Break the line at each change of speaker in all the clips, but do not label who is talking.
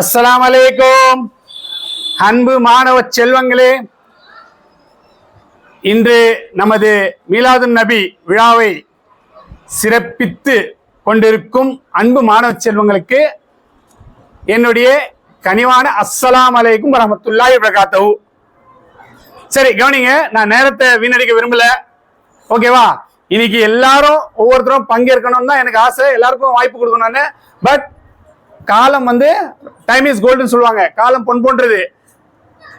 அஸ்லாம் அலைக்கும் அன்பு மாணவ செல்வங்களே இன்று நமது மீலாது நபி விழாவை சிறப்பித்து கொண்டிருக்கும் அன்பு மாணவ செல்வங்களுக்கு என்னுடைய கனிவான அஸ்லாம் அலைக்கும் வரமத்துல்லாஹி வபரகாத்தஹு. சரி கவனிங்க நான் நேரத்தை வீணடிக்க விரும்பல. ஓகேவா? இன்னைக்கு எல்லாரும் ஒவ்வொருத்தரும் பங்கேற்கணும்னு தான் எனக்கு ஆசை. எல்லாருக்கும் வாய்ப்பு கொடுக்கணும்னு பட் காலம் வந்து டைம் இஸ் கோல்டுன்னு சொல்லுவாங்க. காலம் பொன் போன்றது.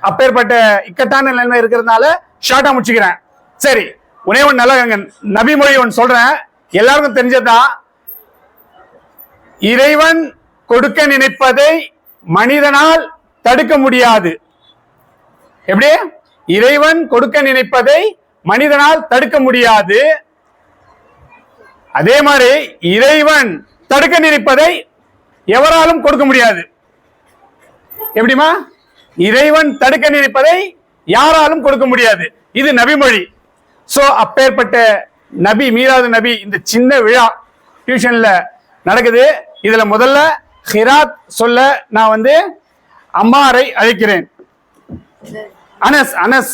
அப்பேற்பட்ட இக்கட்டான நிலைமை இருக்கிறதுனால ஷார்ட்டா முடிச்சுக்கிறேன். சரி ஒரே ஒன்று நல்லா கேளுங்க. ஒன்று சொல்றேன். எல்லாருக்கும் தெரிஞ்சதுதான். இறைவன் கொடுக்க நினைப்பதை மனிதனால் தடுக்க முடியாது. எப்படி? இறைவன் கொடுக்க நினைப்பதை மனிதனால் தடுக்க முடியாது. அதே மாதிரி இறைவன் தடுக்க நினைப்பதை எவராலும் கொடுக்க முடியாது. எப்படிமா இறைவன் தடுக்க நினைப்பதை யாராலும் கொடுக்க முடியாது. இது நபிமொழி. சோ அப்பேற்பட்ட நபி மீராது நபி இந்த சின்ன விழா டியூஷன்ல நடக்குது. இதுல முதல்ல ஹிராத் சொல்ல நான் வந்து அம்மாரை அழைக்கிறேன். அனஸ் அனஸ்.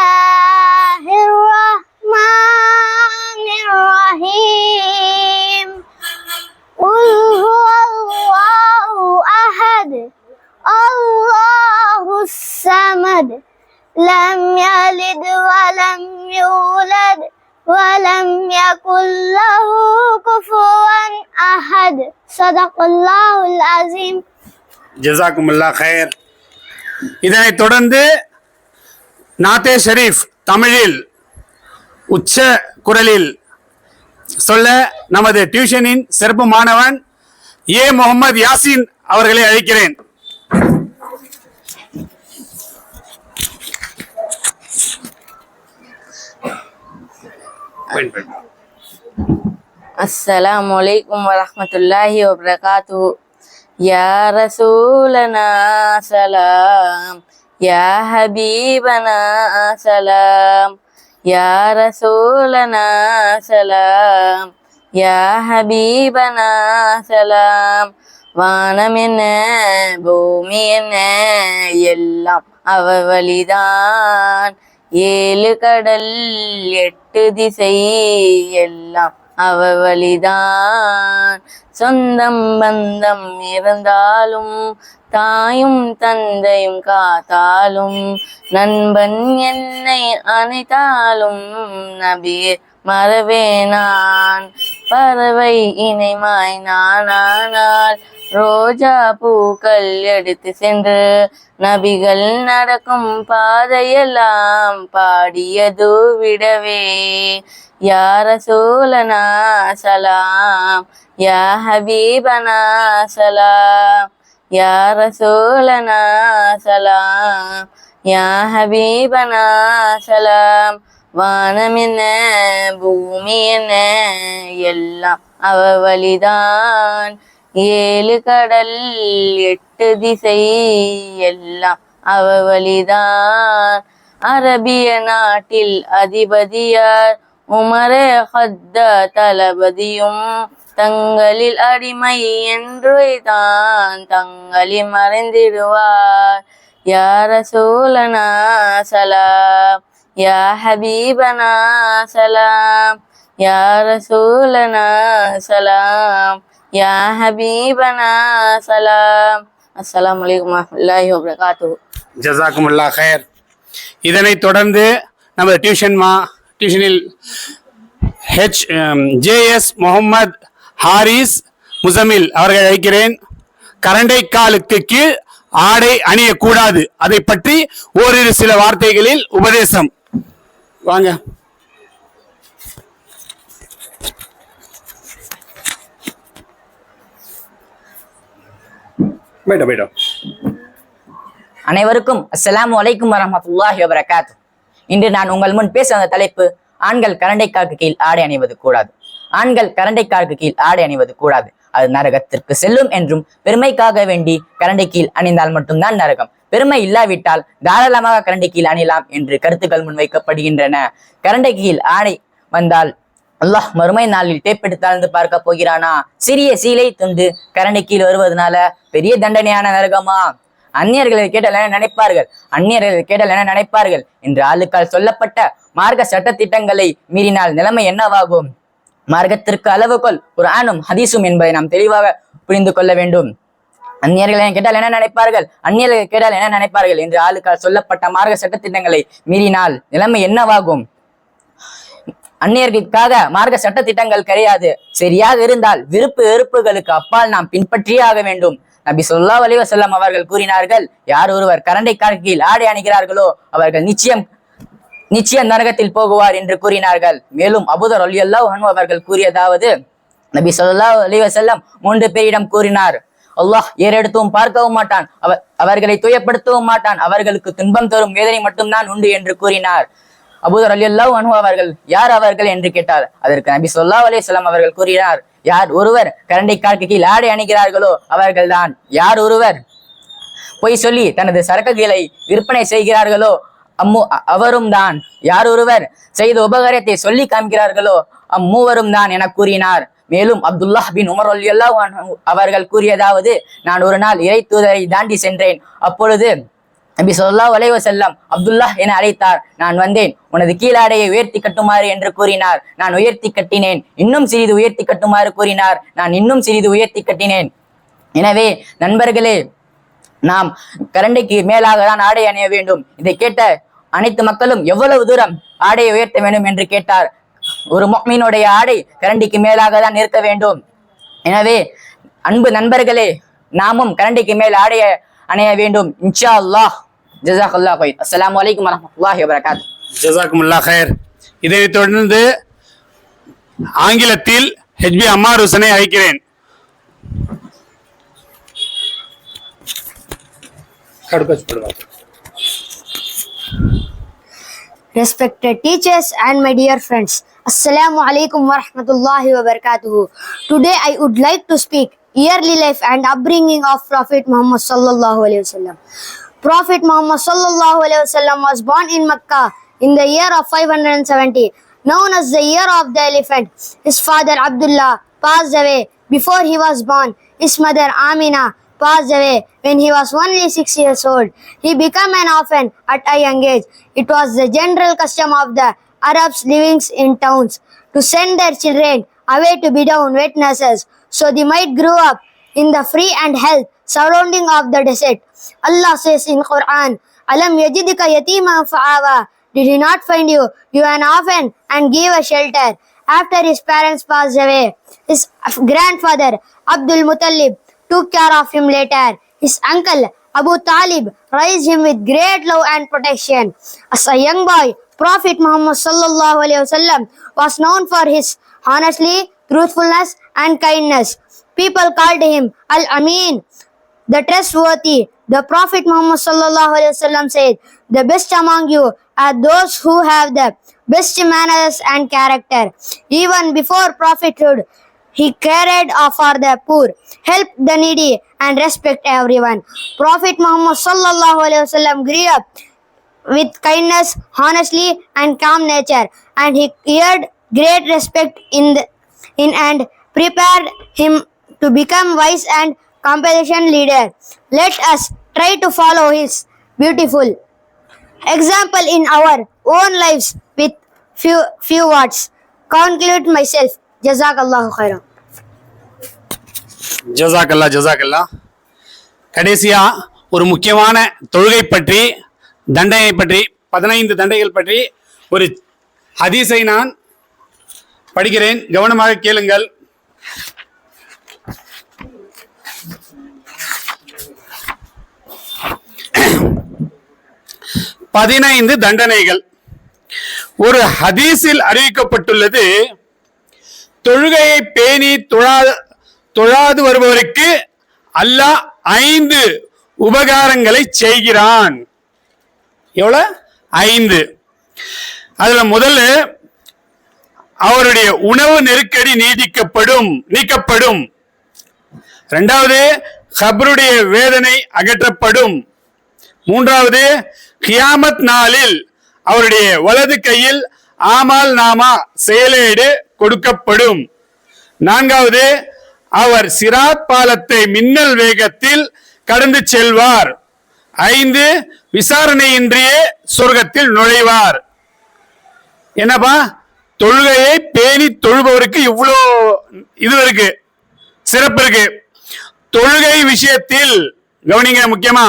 ஜசாக்குமுல்லா ஹயர் இதனைத் தொடர்ந்து நாத்தே ஷெரீஃப் தமிழில் உச்ச குரலில் சொல்ல நமது டியூஷனின் சிறப்பு மாணவன் ஏ முகமது யாசின் அவர்களை அழைக்கிறேன்.
அஸ்லாம் வலைக்கம் வரமத்துல்லாஹி வபரகாத்து يا رسولنا سلام يا حبيبنا سلام يا رسولنا سلام يا حبيبنا سلام வானம் என்ன பூமி என்ன எல்லாம் அவ வழிதான் ஏழு கடல் எட்டு திசை எல்லாம் அவ வழிதான் சொந்தம் பந்தம் இருந்தாலும் தாயும் தந்தையும் காத்தாலும் நண்பன் என்னை அணைத்தாலும் நபியே மறவே நான் பறவை இணைமாய் நானானால் ரோஜா பூக்கள் எடுத்து சென்று நபிகள் நடக்கும் பாதையெல்லாம் பாடியது விடவே. யார சோழனா சலாம் யா ஹபீபனா சலாம் யார சோழனா சலாம் யா ஹபீபனா சலாம். வானம் என்ன பூமி என்ன எல்லாம் அவ வழிதான். ஏழு கடல் எட்டு திசை எல்லாம் அவ வழிதான். அரபிய நாட்டில் அதிபதியார் உமரே ஹத்த தளபதியும் தங்களில் அடிமை என்று தான் தங்களி மறைந்திடுவார். யார சோழனா சலாம் யா ஹபீபனா சலாம் سلام يا சலாம் سلام السلام சலாம். ورحمة الله وبركاته جزاكم
الله خير இதனைத் தொடர்ந்து நமது டியூஷன் மா டியூஷனில் ஹெச் ஜேஎஸ் முகமது ஹாரிஸ் முசமில் அவர்களை அழைக்கிறேன். கரண்டை காலுக்கு கீழ் ஆடை அணியக்கூடாது. அதை பற்றி ஓரிரு சில வார்த்தைகளில் உபதேசம். வாங்க. போயிட்டோம் போயிட்டோம்
அனைவருக்கும் அஸ்ஸலாமு அலைக்கும் வரஹ்மத்துல்லாஹி வபரகாத்து. இன்று நான் உங்கள் முன் பேச வந்த தலைப்பு ஆண்கள் கரண்டைக்காக்கு கீழ் ஆடை அணிவது கூடாது. ஆண்கள் கரண்டைக்காக்கு கீழ் ஆடை அணிவது கூடாது. அது நரகத்திற்கு செல்லும் என்றும் பெருமைக்காக வேண்டி கரண்டை கீழ் அணிந்தால் மட்டும்தான் நரகம். பெருமை இல்லாவிட்டால் தாராளமாக கரண்டை கீழ் அணியலாம் என்று கருத்துக்கள் முன்வைக்கப்படுகின்றன. கரண்டை கீழ் ஆடை வந்தால் அல்லாஹ் மறுமை நாளில் டேப்பெடுத்தாழ்ந்து பார்க்க போகிறானா? சிறிய சீலை துண்டு கரண்டை கீழ் வருவதனால பெரிய தண்டனையான நரகமா? அந்நியர்களை கேட்டால் என்ன நினைப்பார்கள்? அந்நியர்களை கேட்டால் என்ன நினைப்பார்கள்? என்று ஆளுக்கால் சொல்லப்பட்ட மார்க்க சட்ட திட்டங்களை மீறினால் நிலைமை என்னவாகும்? மார்க்கத்திற்கு அளவுகோல் ஒரு ஆணும் ஹதீசும் என்பதை நாம் தெளிவாக புரிந்து கொள்ள வேண்டும். அந்நியர்கள் கேட்டால் என்ன நினைப்பார்கள்? அந்நியர்கள் கேட்டால் என்ன நினைப்பார்கள்? என்று ஆளுக்கால் சொல்லப்பட்ட மார்க்க சட்டத்திட்டங்களை மீறினால் நிலைமை என்னவாகும்? அந்நியர்களுக்காக மார்க்க சட்ட திட்டங்கள் கிடையாது. சரியாக இருந்தால் விருப்பு வெறுப்புகளுக்கு அப்பால் நாம் பின்பற்றியே ஆக வேண்டும். நபி சொல்லா வலிவ செல்லம் அவர்கள் கூறினார்கள் யார் ஒருவர் கரண்டை கணக்கில் ஆடை அணிகிறார்களோ அவர்கள் நிச்சயம் நிச்சயம் நரகத்தில் போகுவார் என்று கூறினார்கள். மேலும் அபுதர் அலியல்லா அவர்கள் கூறியதாவது நபி சொல்லா அலைஹி வஸல்லம் மூன்று பேரிடம் கூறினார் அல்லாஹ் ஏறெடுத்தும் பார்க்கவும் மாட்டான். அவ அவர்களை துயப்படுத்தவும் மாட்டான். அவர்களுக்கு துன்பம் தரும் வேதனை மட்டும்தான் உண்டு என்று கூறினார். அபூதர் அலியல்லாஹு அனு அவர்கள் யார் அவர்கள்? என்று கேட்டார். அதற்கு நபி சொல்லா அலைஹி அவர்கள் கூறினார் யார் ஒருவர் கரண்டை காற்கு கீழ் ஆடை அணிகிறார்களோ அவர்கள்தான். யார் ஒருவர்? பொய் சொல்லி தனது சரக்குகளை விற்பனை செய்கிறார்களோ அம்மு அவரும் தான் யார் ஒருவர்? செய்த உபகாரத்தை சொல்லி காமிக்கிறார்களோ அம்மூவரும் தான் என கூறினார். மேலும் அப்துல்லா பின் உமர் ரலியல்லாஹு அவர்கள் கூறியதாவது நான் ஒரு நாள் இறை தூதரை தாண்டி சென்றேன். அப்பொழுது நபி சொல்லா அலைஹி செல்லம் அப்துல்லா என அழைத்தார். நான் வந்தேன். உனது கீழாடையை உயர்த்தி கட்டுமாறு என்று கூறினார். நான் உயர்த்தி கட்டினேன். இன்னும் சிறிது உயர்த்தி கட்டுமாறு கூறினார். நான் இன்னும் சிறிது உயர்த்தி கட்டினேன். எனவே நண்பர்களே நாம் கரண்டைக்கு மேலாக தான் ஆடை அணிய வேண்டும். இதை கேட்ட அனைத்து மக்களும் எவ்வளவு தூரம் ஆடையை உயர்த்த வேண்டும் என்று கேட்டார். ஒரு மொஹ்மீனுடைய ஆடை கரண்டிக்கு மேலாக தான் இருக்க வேண்டும். எனவே அன்பு நண்பர்களே நாமும் கரண்டிக்கு மேல் ஆடைய அணைய வேண்டும். இன்ஷா அல்லாஹ் ஜசாக் அல்லாஹ் கொய் அஸ்ஸலாமு அலைக்கும் வரஹ்மத்துல்லாஹி வபரகாத்துஹு
ஜசாக்குமுல்லா ஹயர் இதைத் தொடர்ந்து ஆங்கிலத்தில் ஹெச்பி அம்மார் ஹுசனை அழைக்கிறேன்.
Respected teachers and my dear friends, Assalamu alaikum wa rahmatullahi wa barakatuhu. Today I would like to speak yearly life and upbringing of Prophet Muhammad sallallahu alaihi wasallam. Prophet Muhammad sallallahu alaihi wasallam was born in Mecca in the year of 570, known as the year of the elephant. His father Abdullah passed away before he was born. His mother Amina passed away when he was only six years old. He became an orphan at a young age. It was the general custom of the Arabs living in towns to send their children away to be down wet nurses so they might grow up in the free and health surrounding of the desert. Allah says in Quran, Alam yajidika yatima fa'awa. Did he not find you? You an orphan and gave a shelter. After his parents passed away, his grandfather Abdul Muttalib took care of him later. His uncle Abu Talib raised him with great love and protection. As a young boy, Prophet Muhammad sallallahu alaihi wasallam was known for his honesty, truthfulness, and kindness. People called him Al Amin, the trustworthy. The Prophet Muhammad sallallahu alaihi wasallam said, "The best among you are those who have the best manners and character." Even before prophethood, he cared for the poor, helped the needy, and respect everyone. Prophet Muhammad sallallahu alaihi wasallam grew up with kindness, honesty, and calm nature, and he earned great respect in the, in and prepared him to become wise and compassion leader. Let us try to follow his beautiful example in our own lives with few few words. Conclude myself. Jazakallahu khairan.
ஜசாக்கல்லா ஜசாக்கல்லா கடைசியா ஒரு முக்கியமான தொழுகை பற்றி தண்டனை பற்றி பதினைந்து தண்டைகள் பற்றி ஒரு ஹதீஸை நான் படிக்கிறேன். கவனமாக கேளுங்கள். பதினைந்து தண்டனைகள். ஒரு ஹதீஸில் அறிவிக்கப்பட்டுள்ளது தொழுகையை பேணி தொழாத தொழாது வருபவருக்கு அல்லாஹ் ஐந்து உபகாரங்களை செய்கிறான். எவ்வளோ? ஐந்து. அதுல முதல்ல அவருடைய உணவு நெருக்கடி நீடிக்கப்படும் நீக்கப்படும். இரண்டாவது கபருடைய வேதனை அகற்றப்படும். மூன்றாவது கியாமத் நாளில் அவருடைய வலது கையில் ஆமால் நாமா செயலேடு கொடுக்கப்படும். நான்காவது அவர் சிராத் பாலத்தை மின்னல் வேகத்தில் கடந்து செல்வார். ஐந்து விசாரணையின்றியே சொர்க்கத்தில் நுழைவார். என்னப்பா? தொழுகையை பேணி தொழுபவருக்கு இவ்வளோ இது இருக்கு சிறப்பு இருக்கு. தொழுகை விஷயத்தில் கவனிங்க முக்கியமா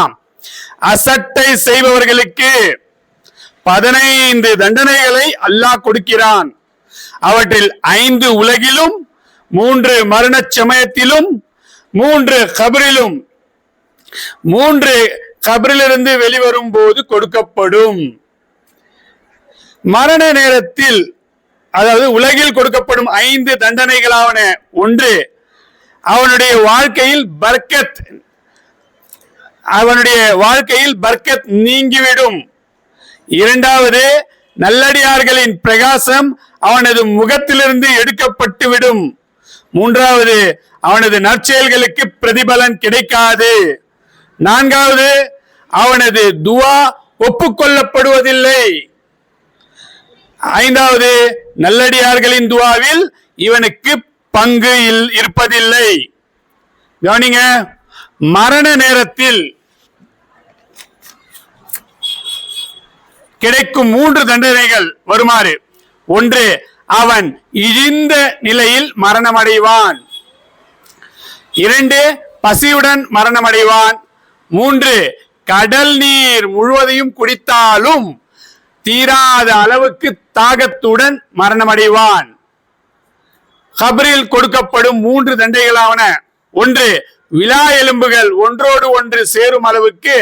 அசட்டை செய்பவர்களுக்கு பதினைந்து தண்டனைகளை அல்லாஹ் கொடுக்கிறான். அவற்றில் ஐந்து உலகிலும் மூன்று மரணச் சமயத்திலும் மூன்று கபரிலும் மூன்று கபரிலிருந்து வெளிவரும் போது கொடுக்கப்படும். மரண நேரத்தில் அதாவது உலகில் கொடுக்கப்படும் ஐந்து தண்டனைகளாவன ஒன்று அவனுடைய வாழ்க்கையில் பர்க்கத் அவனுடைய வாழ்க்கையில் பர்க்கத் நீங்கிவிடும். இரண்டாவது நல்லடியார்களின் பிரகாசம் அவனது முகத்திலிருந்து எடுக்கப்பட்டு விடும் மூன்றாவது அவனது நற்செயல்களுக்கு பிரதிபலன் கிடைக்காது. நான்காவது அவனது துவா ஒப்புக்கொள்ளப்படுவதில்லை. ஐந்தாவது நல்லடியார்களின் துவாவில் இவனுக்கு பங்கு இல்- இருப்பதில்லை. கவனிங்க மரண நேரத்தில் கிடைக்கும் மூன்று தண்டனைகள் வருமாறு. ஒன்று அவன் இழிந்த நிலையில் மரணமடைவான். இரண்டு பசியுடன் மரணமடைவான். மூன்று கடல் நீர் முழுவதையும் குடித்தாலும் தீராத அளவுக்கு தாகத்துடன் மரணமடைவான். கபரில் கொடுக்கப்படும் மூன்று தண்டைகளாவன. ஒன்று விழா எலும்புகள் ஒன்றோடு ஒன்று சேரும் அளவுக்கு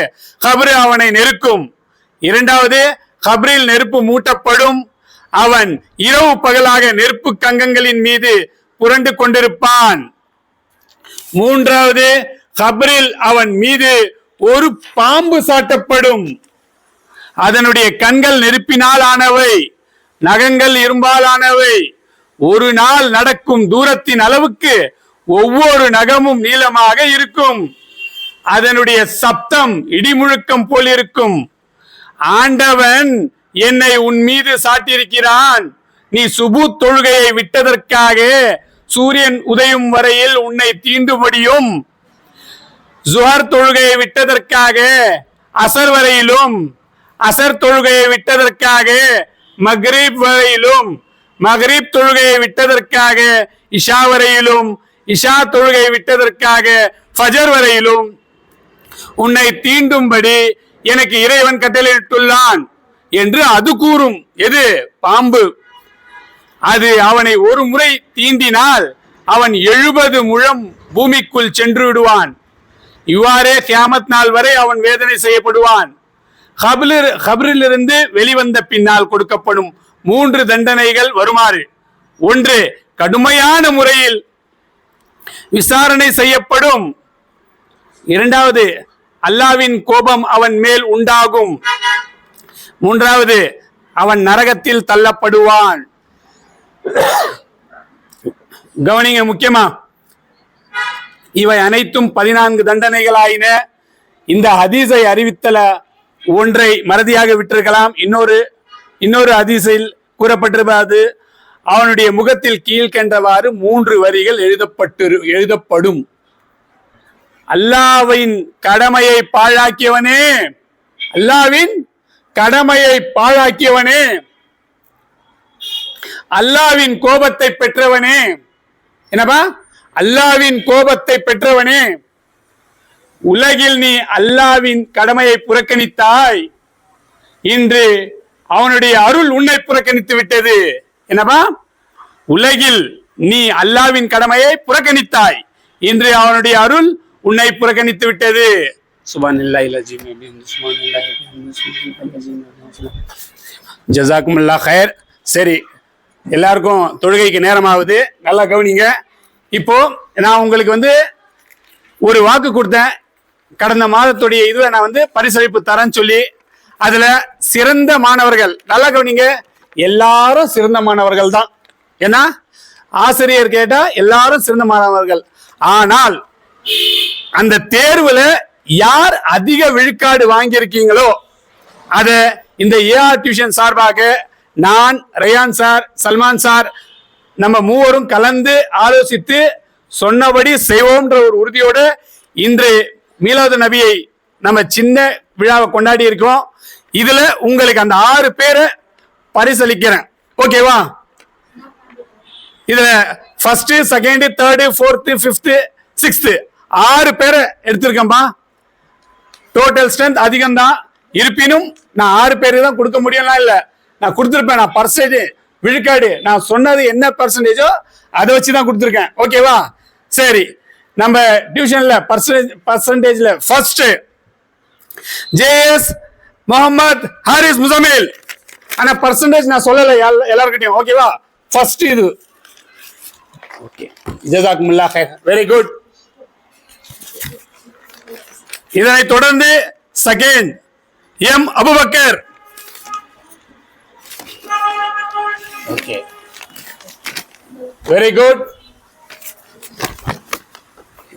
கபரு அவனை நெருக்கும். இரண்டாவது கபரில் நெருப்பு மூட்டப்படும். அவன் இரவு பகலாக நெருப்பு கங்கங்களின் மீது புரண்டு கொண்டிருப்பான். மூன்றாவது கபரில் அவன் மீது ஒரு பாம்பு சாட்டப்படும். அதனுடைய கண்கள் நெருப்பினால் ஆனவை நகங்கள் இரும்பால் ஆனவை ஒரு நாள் நடக்கும் தூரத்தின் அளவுக்கு ஒவ்வொரு நகமும் நீளமாக இருக்கும். அதனுடைய சப்தம் இடிமுழுக்கம் போல் இருக்கும். ஆண்டவன் என்னை உன் மீது சாட்டியிருக்கிறான். நீ சுபு தொழுகையை விட்டதற்காக சூரியன் உதயும் வரையில் உன்னை தீண்டுபடியும் ஜுஹர் தொழுகையை விட்டதற்காக அசர் வரையிலும் அசர் தொழுகையை விட்டதற்காக மக்ரீப் வரையிலும் மக்ரீப் தொழுகையை விட்டதற்காக இஷா வரையிலும் இஷா தொழுகையை விட்டதற்காக ஃபஜர் வரையிலும் உன்னை தீண்டும்படி எனக்கு இறைவன் கட்டளையிட்டுள்ளான் என்று அது கூறும். எது? பாம்பு. அது அவனை ஒரு முறை தீண்டினால் அவன் எழுபது முழம் பூமிக்குள் சென்று விடுவான். இவ்வாறே கியாமத் நாள் வரை அவன் வேதனை செய்யப்படுவான். கபிலிர் கபிரிலிருந்து வெளிவந்த பின்னால் கொடுக்கப்படும் மூன்று தண்டனைகள் வருமாறு. ஒன்று கடுமையான முறையில் விசாரணை செய்யப்படும். இரண்டாவது அல்லாவின் கோபம் அவன் மேல் உண்டாகும். மூன்றாவது அவன் நரகத்தில் தள்ளப்படுவான். கவனிங்க முக்கியமா? இவை அனைத்தும் பதினான்கு தண்டனைகளாயின. இந்த ஹதீஸை அறிவித்தல ஒன்றை மறதியாக விட்டிருக்கலாம். இன்னொரு இன்னொரு ஹதீஸில் கூறப்பட்டிருப்பது அவனுடைய முகத்தில் கீழ்கண்டவாறு மூன்று வரிகள் எழுதப்பட்டு எழுதப்படும். அல்லாவின் கடமையை பாழாக்கியவனே அல்லாவின் கடமையை பாழாக்கியவனே அல்லாவின் கோபத்தை பெற்றவனே. என்னப்பா? அல்லாவின் கோபத்தை பெற்றவனே உலகில் நீ அல்லாவின் கடமையை புறக்கணித்தாய். இன்று அவனுடைய அருள் உன்னை புறக்கணித்து விட்டது. என்னப்பா? உலகில் நீ அல்லாவின் கடமையை புறக்கணித்தாய். இன்று அவனுடைய அருள் உன்னை புறக்கணித்து விட்டது. சுபான் ஜசாக்குமுல்லா ஹயர் சரி எல்லாருக்கும் தொழுகைக்கு நேரமாகுது. நல்லா கவனிங்க. இப்போ நான் உங்களுக்கு வந்து ஒரு வாக்கு கொடுத்தேன். கடந்த மாதத்துடைய இதுவை நான் வந்து பரிசளிப்பு தரேன்னு சொல்லி அதுல சிறந்த மாணவர்கள் நல்லா கவனிங்க எல்லாரும் சிறந்த மாணவர்கள் தான். ஏன்னா ஆசிரியர் கேட்டா எல்லாரும் சிறந்த மாணவர்கள். ஆனால் அந்த தேர்வுல யார் அதிக விழுக்காடு வாங்கியிருக்கீங்களோ அத இந்த ஏஆர் டியூஷன் சார்பாக நான் ரயான் சார் சல்மான் சார் நம்ம மூவரும் கலந்து ஆலோசித்து சொன்னபடி செய்வோம்ன்ற ஒரு உறுதியோடு இன்று மீலாது நபியை நம்ம சின்ன விழாவை கொண்டாடி இருக்கோம் இதுல உங்களுக்கு அந்த ஆறு பேரை பரிசளிக்கிறேன். ஓகேவா? இதுல first second third fourth fifth sixth ஆறு பேரை எடுத்திருக்கேன்பா. டோட்டல் ஸ்ட்ரென்த் அதிகம் தான் இருப்பினும் நான் ஆறு பேருக்கு தான் கொடுக்க முடியும்லாம் இல்ல. நான் கொடுத்துருப்பேன் நான் பர்சன்டேஜ் விழுக்காடு. நான் சொன்னது என்ன பர்சன்டேஜோ அதை வச்சு தான் கொடுத்துருக்கேன் ஓகேவா சரி. நம்ம டியூஷன்ல பர்சன்டேஜ் பர்சன்டேஜ்ல ஃபர்ஸ்ட் ஜேஎஸ் முகமது ஹாரிஸ் முசமில். ஆனா பர்சன்டேஜ் நான் சொல்லலை எல்லாருக்கிட்டையும் ஓகேவா ஃபர்ஸ்ட் இது. ஓகே ஜசாக்குமுல்லா ஹைர். வெரி குட் இதனை தொடர்ந்து second M Abubakar. Okay very good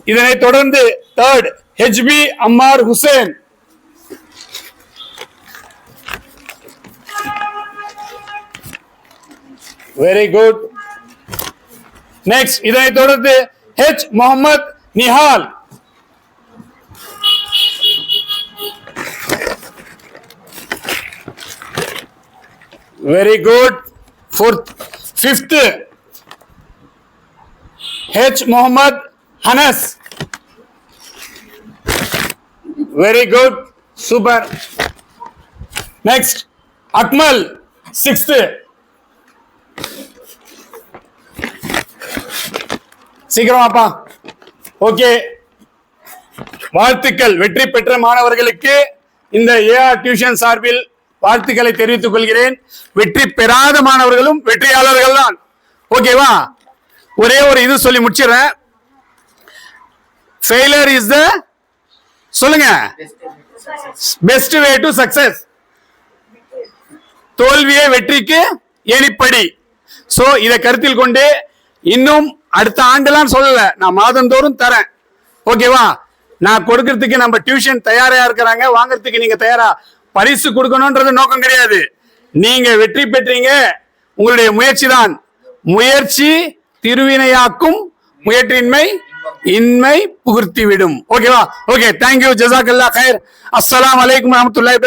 இதனைத் தொடர்ந்து third HP Ammar Hussain very good next இதனைத் தொடர்ந்து H Mohammed Nihal very good fourth fifth H Mohammed Hanas very good super next Akmal சீக்கிரம் சீக்கிரமாப்பா okay வாழ்த்துக்கள். வெற்றி பெற்ற மாணவர்களுக்கு இந்த ஏஆர் டியூஷன் சார்பில் வாழ்த்துக்களை தெரிவித்துக் கொள்கிறேன். வெற்றி பெறாத மாணவர்களும் வெற்றியாளர்கள் தான். ஓகேவா? ஒரே ஒரு இது சொல்லி முடிச்சிடறேன். ஃபெயிலியர் இஸ் த சொல்லுங்க. பெஸ்ட் வே டு சக்சஸ் தோல்வியே வெற்றிக்கு எலிப்படி சோ இதை கருத்தில் கொண்டு இன்னும் அடுத்த ஆண்டுலாம் சொல்லல. நான் மாதந்தோறும் தரேன். ஓகேவா? நான் கொடுக்கறதுக்கு நம்ம டியூஷன் தயாரா இருக்கிறாங்க. வாங்குறதுக்கு நீங்க தயாரா? பரிசு கொடுக்கணும்ன்றது நோக்கம் கிடையாது. நீங்க வெற்றி பெற்றீங்க. உங்களுடைய முயற்சி தான் முயற்சி திருவினையாக்கும் முயற்றின்மை இன்மை புகுர்த்தி விடும் ஓகேவா ஓகே தேங்க்யூ ஜசாக் அல்லா கயர். அஸ்லாம் வலைக்கம் வரஹ்மத்துல்லாஹி